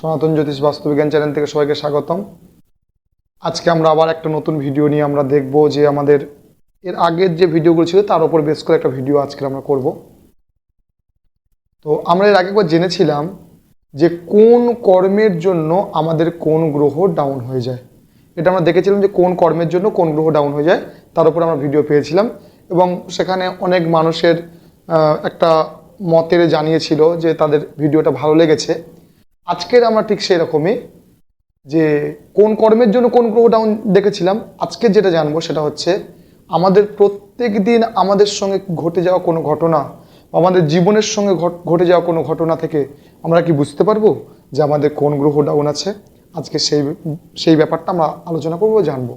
সনাতন জ্যোতিষ বাস্তুবিজ্ঞান চ্যানেল থেকে সবাইকে স্বাগতম। আজকে আমরা আবার একটা নতুন ভিডিও নিয়ে আমরা দেখব যে আমাদের এর আগের যে ভিডিওগুলো ছিল তার উপর বেশ করে একটা ভিডিও আজকে আমরা করব। তো আমরা এর আগে একবার জেনেছিলাম যে কোন কর্মের জন্য আমাদের কোন গ্রহ ডাউন হয়ে যায়। এটা আমরা দেখেছিলাম যে কোন কর্মের জন্য কোন গ্রহ ডাউন হয়ে যায়, তার উপর আমরা ভিডিও পেয়েছিলাম এবং সেখানে অনেক মানুষের একটা মতের জানিয়েছিল যে তাদের ভিডিওটা ভালো লেগেছে। আজকের আমরা ঠিক সেই রকমই যে কোন কর্মের জন্য কোন গ্রহ ডাউন দেখেছিলাম, আজকে যেটা জানব সেটা হচ্ছে আমাদের প্রত্যেক দিন আমাদের সঙ্গে ঘটে যাওয়া কোনো ঘটনা বা আমাদের জীবনের সঙ্গে ঘটে যাওয়া কোনো ঘটনা থেকে আমরা কি বুঝতে পারব যে আমাদের কোন গ্রহ ডাউন আছে? আজকে সেই সেই ব্যাপারটা আমরা আলোচনা করব, জানব।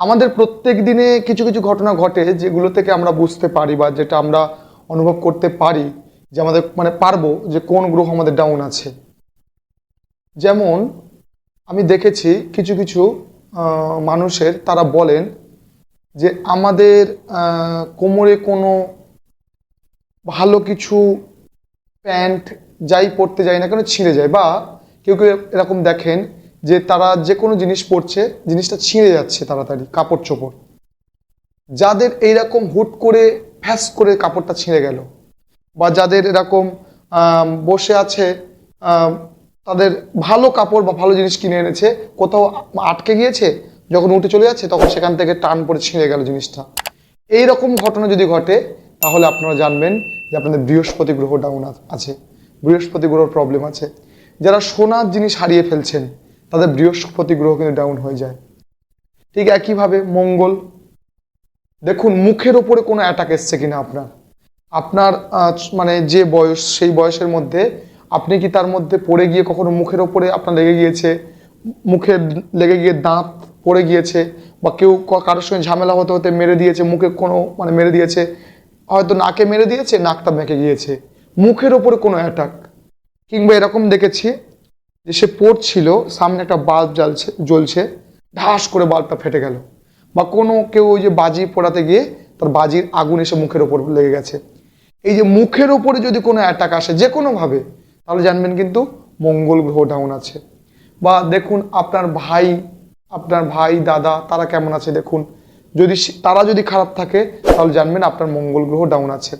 আমাদের প্রত্যেক দিনে কিছু কিছু ঘটনা ঘটে যেগুলো থেকে আমরা বুঝতে পারি বা যেটা আমরা অনুভব করতে পারি। যে আমাদের মানে পারব যে কোন গ্রহ আমাদের ডাউন আছে। যেমন আমি দেখেছি কিছু কিছু মানুষের তারা বলেন যে আমাদের কোমরে কোনো ভালো কিছু প্যান্ট যাই পরতে যায় না কেন ছিঁড়ে যায় বা কেউ কেউ এরকম দেখেন যে তারা যে কোনো জিনিস পরছে, জিনিসটা ছিঁড়ে যাচ্ছে তাড়াতাড়ি, কাপড় চোপড়। যাদের এইরকম হুট করে ফ্যাস করে কাপড়টা ছিঁড়ে গেল বা যাদের এরকম বসে আছে তাদের ভালো কাপড় বা ভালো জিনিস কিনে এনেছে, কোথাও আটকে গিয়েছে, যখন উঠে চলে যাচ্ছে, তখন সেখান থেকে টান পড়ে ছিঁড়ে গেল জিনিসটা। এই রকম ঘটনা যদি ঘটে, তাহলে আপনারা জানবেন যে আপনাদের বৃহস্পতি গ্রহ ডাউন আছে। বৃহস্পতি গ্রহর প্রবলেম আছে। যারা সোনার জিনিস হারিয়ে ফেলছেন, তাদের বৃহস্পতি গ্রহ কিন্তু ডাউন হয়ে যায়। ঠিক একইভাবে মঙ্গল। দেখুন, মুখের ওপরে কোনো অ্যাটাক এসছে কিনা আপনার। আপনার মানে যে বয়স, সেই বয়সের মধ্যে আপনি কি তার মধ্যে পড়ে গিয়ে কখনো মুখের ওপরে আপনার লেগে গিয়েছে? মুখে লেগে গিয়ে দাঁত পড়ে গিয়েছে বা কেউ কারোর সঙ্গে ঝামেলা হতে হতে মেরে দিয়েছে, মুখে কোনো মানে মেরে দিয়েছে? হয়তো নাকে মেরে দিয়েছে নাকটা মেঁকে গিয়েছে। মুখের ওপরে কোনো অ্যাটাক কিংবা এরকম দেখেছি যে সে পড়ছিল, সামনে একটা বাল্ব জ্বলছে জ্বলছে, ঢাস করে বাল্বটা ফেটে গেল। বা কোনো কেউ ওই যে বাজি পোড়াতে গিয়ে তার বাজির আগুন এসে মুখের ওপর লেগে গেছে। এই যে মুখের ওপরে যদি কোনো অ্যাটাক আসে যে কোনোভাবে তাহলে জানবেন কিন্তু মঙ্গল গ্রহ ডাউন আছে। বা দেখুন আপনার ভাই আপনার ভাই, দাদা, তারা কেমন আছে দেখুন। যদি তারা যদি খারাপ থাকে, তাহলে জানবেন আপনার মঙ্গল গ্রহ ডাউন আছে।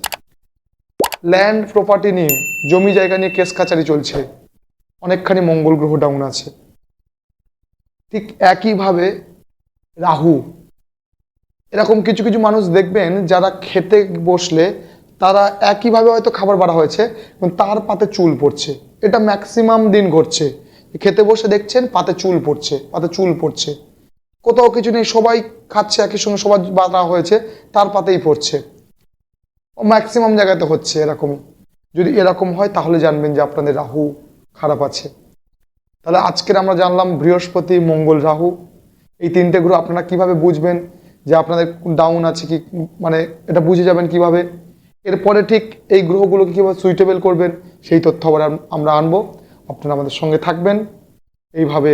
ল্যান্ড প্রপার্টি নিয়ে, জমি জায়গা নিয়ে কেস কাচারি চলছে। অনেকখানি মঙ্গল গ্রহ ডাউন আছে। ঠিক একইভাবে রাহু। এরকম কিছু কিছু মানুষ দেখবেন যারা খেতে বসলে তারা একইভাবে হয়তো খাবার বাড়া হয়েছে এবং তার পাতে চুল পড়ছে। এটা ম্যাক্সিমাম দিন ঘটছে। খেতে বসে দেখছেন পাতে চুল পড়ছে, পাতে চুল পড়ছে। কোথাও কিছু নেই, সবাই খাচ্ছে, একই সঙ্গে সবার বাড়া হয়েছে, তার পাতেই পড়ছে। ম্যাক্সিমাম জায়গাতে হচ্ছে এরকম। যদি এরকম হয়, তাহলে জানবেন যে আপনাদের রাহু খারাপ আছে। তাহলে আজকের আমরা জানলাম বৃহস্পতি, মঙ্গল, রাহু। এই তিনটে গ্রহ আপনারা কীভাবে বুঝবেন যে আপনাদের ডাউন আছে কি মানে এটা বুঝে যাবেন কীভাবে? এরপরে ঠিক এই গ্রহগুলোকে কীভাবে সুইটেবল করবেন, সেই তথ্য আবার আমরা আনব। আপনারা আমাদের সঙ্গে থাকবেন। এইভাবে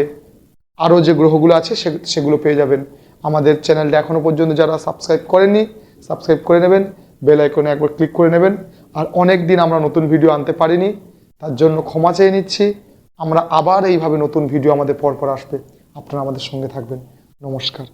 আরও যে গ্রহগুলো আছে সেগুলো পেয়ে যাবেন। আমাদের চ্যানেলটা এখনও পর্যন্ত যারা সাবস্ক্রাইব করেনি সাবস্ক্রাইব করে নেবেন বেল আইকনে একবার ক্লিক করে নেবেন। আর অনেক দিন আমরা নতুন ভিডিও আনতে পারিনি, তার জন্য ক্ষমা চেয়ে নিচ্ছি। আমরা আবার এইভাবে নতুন ভিডিও আমাদের পরপর আসবে। আপনারা আমাদের সঙ্গে থাকবেন। নমস্কার।